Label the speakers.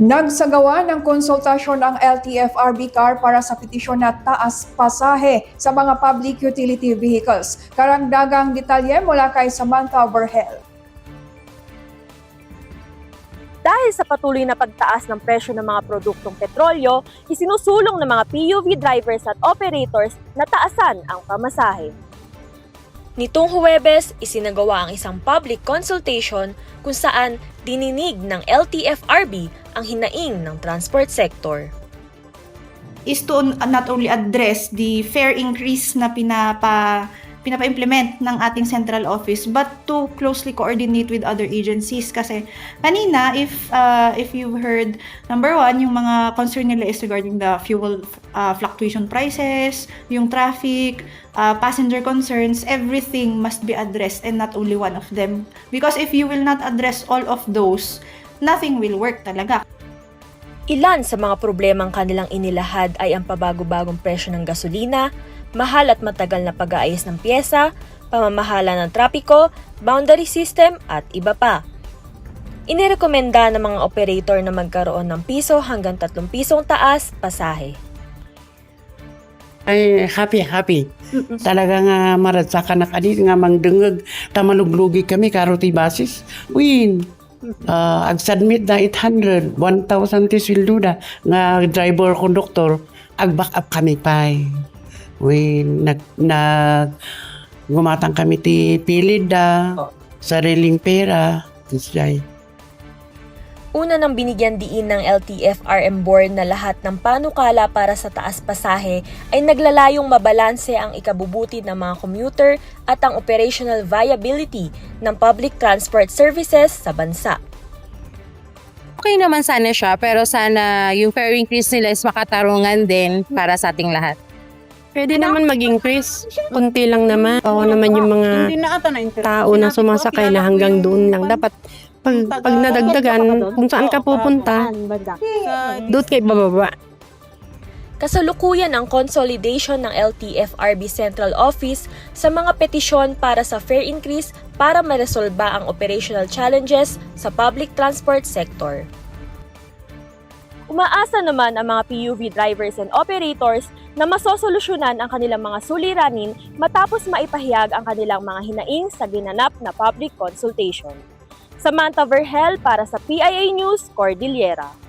Speaker 1: Nagsagawa ng konsultasyon ang LTFRB car para sa petisyon na taas pasahe sa mga public utility vehicles. Karangdagang detalye mula kay Samantha Berhel.
Speaker 2: Dahil sa patuloy na pagtaas ng presyo ng mga produktong petrolyo, isinusulong ng mga PUV drivers at operators na taasan ang pamasahe. Nitong Huwebes, isinagawa ang isang public consultation kung saan dininig ng LTFRB ang hinaing ng transport sector.
Speaker 3: is to not only address the fare increase na pinapa pinapa-implement ng ating central office but to closely coordinate with other agencies. Kasi kanina if uh, if you've heard number one yung mga concern nila is regarding the fuel uh, fluctuation prices yung traffic uh, passenger concerns everything must be addressed and not only one of them. Because if you will not address all of those nothing will work talaga.
Speaker 2: Ilan sa mga problemang kanilang inilahad ay ang pabago-bagong presyo ng gasolina, mahal at matagal na pag-aayos ng pyesa, pamamahala ng trapiko, boundary system at iba pa. Inirekomenda ng mga operator na magkaroon ng piso hanggang 3 pisong taas pasahe.
Speaker 4: ay happy happy. Talaga nga maradsa ka na kanit nga mangdengeg tamaluglugi kami karoti basis. Win. Uh, ag submit na 800 1000 ti sweldo da nga driver conductor ag back up kami pay win nag nag gumatang kami ti pilid da sariling pera tisay
Speaker 2: Una nang binigyan diin ng LTFRM board na lahat ng panukala para sa taas pasahe ay naglalayong mabalanse ang ikabubuti ng mga commuter at ang operational viability ng public transport services sa bansa.
Speaker 5: okay naman sana siya, pero sana yung fare increase nila is makatarungan din para sa ating lahat.
Speaker 6: Pwede naman mag-increase. Kunti lang naman. Oo naman yung mga tao na sumasakay na hanggang doon lang. Dapat pag, pag nadagdagan, kung saan ka pupunta, doon kay bababa.
Speaker 2: Kasalukuyan ang consolidation ng LTFRB Central Office sa mga petisyon para sa fare increase para maresolba ang operational challenges sa public transport sector. Umaasa naman ang mga PUV drivers and operators na masosolusyonan ang kanilang mga suliranin matapos maipahayag ang kanilang mga hinaing sa ginanap na public consultation. Samantha Verhel para sa PIA News, Cordillera.